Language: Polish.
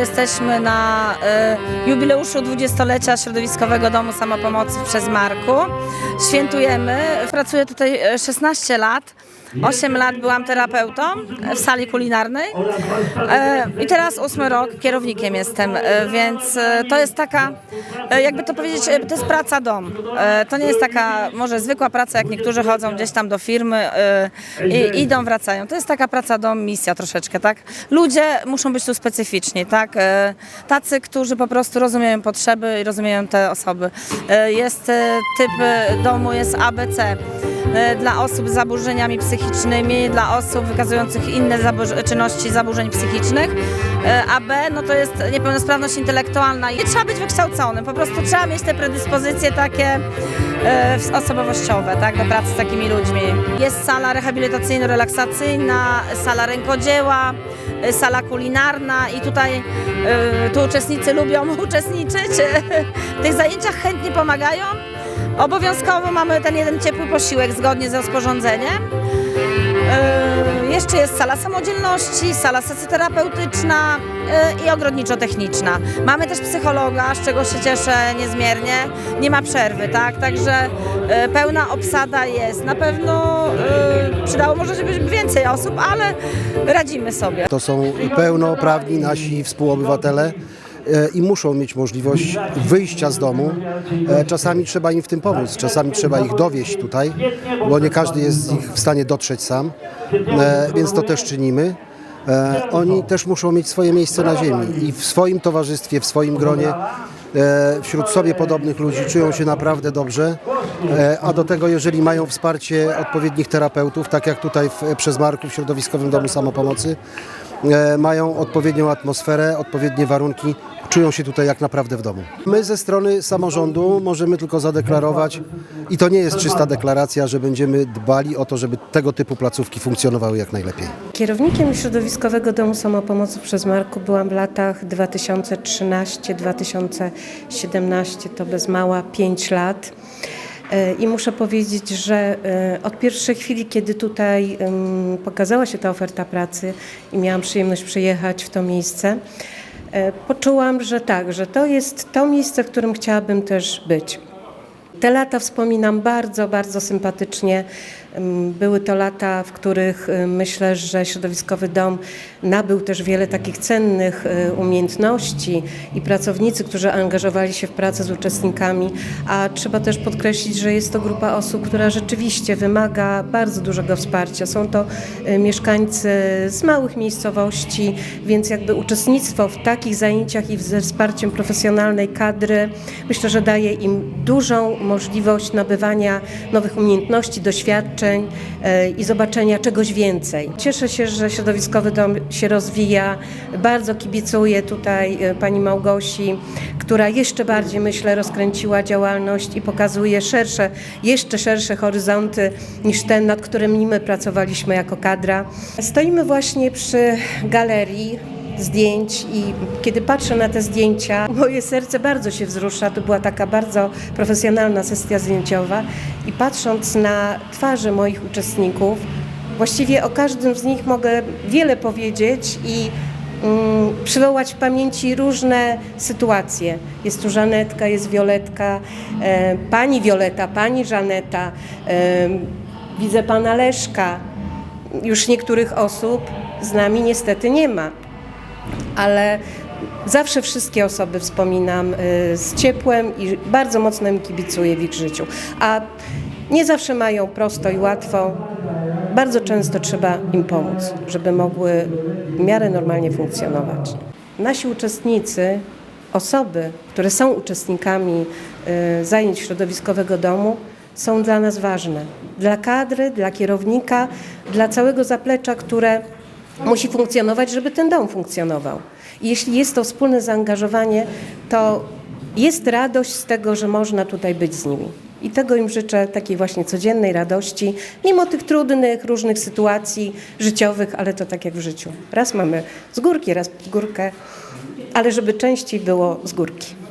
Jesteśmy na y, jubileuszu 20-lecia Środowiskowego Domu Samopomocy w Przezmarku. Świętujemy. Pracuję tutaj e, 16 lat. 8 lat byłam terapeutą w sali kulinarnej e, i teraz 8 rok kierownikiem jestem, e, więc e, to jest taka, jakby to powiedzieć, to jest praca dom. To nie jest taka może zwykła praca, jak niektórzy chodzą gdzieś tam do firmy i idą, wracają. To jest taka praca dom, misja troszeczkę, tak? Ludzie muszą być tu specyficzni, tak? Tacy, którzy po prostu rozumieją potrzeby i rozumieją te osoby. Jest typ domu, jest ABC dla osób z zaburzeniami psychicznymi, dla osób wykazujących inne czynności zaburzeń psychicznych. E, A B no to jest niepełnosprawność intelektualna. Nie trzeba być wykształconym, po prostu trzeba mieć te predyspozycje takie e, osobowościowe, tak, do pracy z takimi ludźmi. Jest sala rehabilitacyjno-relaksacyjna, sala rękodzieła, e, sala kulinarna i tutaj e, tu uczestnicy lubią uczestniczyć. W tych zajęciach chętnie pomagają. Obowiązkowo mamy ten jeden ciepły posiłek zgodnie z rozporządzeniem. Yy, Jeszcze jest sala samodzielności, sala socjoterapeutyczna yy, i ogrodniczo-techniczna. Mamy też psychologa, z czego się cieszę niezmiernie. Nie ma przerwy, tak? Także yy, pełna obsada jest. Na pewno yy, przydało może się być więcej osób, ale radzimy sobie. To są pełnoprawni nasi współobywatele i muszą mieć możliwość wyjścia z domu. E, Czasami trzeba im w tym pomóc, czasami trzeba ich dowieść tutaj, bo nie każdy jest z nich w stanie dotrzeć sam, E, więc to też czynimy. E, Oni też muszą mieć swoje miejsce na ziemi i w swoim towarzystwie, w swoim gronie, e, wśród sobie podobnych ludzi czują się naprawdę dobrze, E, a do tego jeżeli mają wsparcie odpowiednich terapeutów, tak jak tutaj w Przezmarku w Środowiskowym Domu Samopomocy, e, mają odpowiednią atmosferę, odpowiednie warunki, czują się tutaj jak naprawdę w domu. My ze strony samorządu możemy tylko zadeklarować, i to nie jest czysta deklaracja, że będziemy dbali o to, żeby tego typu placówki funkcjonowały jak najlepiej. Kierownikiem Środowiskowego Domu Samopomocy przez Marku byłam w latach 2013-2017, to bez mała 5 lat. E, I muszę powiedzieć, że e, od pierwszej chwili, kiedy tutaj pokazała się ta oferta pracy i miałam przyjemność przyjechać w to miejsce, e, poczułam, że tak, że to jest to miejsce, w którym chciałabym też być. Te lata wspominam bardzo, bardzo sympatycznie. Były to lata, w których y, myślę, że środowiskowy dom nabył też wiele takich cennych y, umiejętności i pracownicy, którzy angażowali się w pracę z uczestnikami, a trzeba też podkreślić, że jest to grupa osób, która rzeczywiście wymaga bardzo dużego wsparcia. Są to y, mieszkańcy z małych miejscowości, więc jakby uczestnictwo w takich zajęciach i ze wsparciem profesjonalnej kadry myślę, że daje im dużą możliwość nabywania nowych umiejętności, doświadczeń e, i zobaczenia czegoś więcej. Cieszę się, że środowiskowy dom się rozwija. Bardzo kibicuję tutaj e, pani Małgosi, która jeszcze bardziej, myślę, rozkręciła działalność i pokazuje szersze, jeszcze szersze horyzonty niż ten, nad którymi my pracowaliśmy jako kadra. Stoimy właśnie przy galerii zdjęć i kiedy patrzę na te zdjęcia, moje serce bardzo się wzrusza. To była taka bardzo profesjonalna sesja zdjęciowa i patrząc na twarze moich uczestników, właściwie o każdym z nich mogę wiele powiedzieć i mm, przywołać w pamięci różne sytuacje. Jest tu Żanetka, jest Wioletka, e, pani Wioleta, pani Żaneta, e, widzę pana Leszka. Już niektórych osób z nami niestety nie ma ale zawsze wszystkie osoby wspominam y, z ciepłem i bardzo mocno im kibicuję w ich życiu. A nie zawsze mają prosto i łatwo. Bardzo często trzeba im pomóc, żeby mogły w miarę normalnie funkcjonować. Nasi uczestnicy, osoby, które są uczestnikami y, zajęć środowiskowego domu, są dla nas ważne. Dla kadry, dla kierownika, dla całego zaplecza, które musi funkcjonować, żeby ten dom funkcjonował. I jeśli jest to wspólne zaangażowanie, to jest radość z tego, że można tutaj być z nimi. I tego im życzę, takiej właśnie codziennej radości, mimo tych trudnych, różnych sytuacji życiowych, ale to tak jak w życiu. Raz mamy z górki, raz górkę, ale żeby częściej było z górki.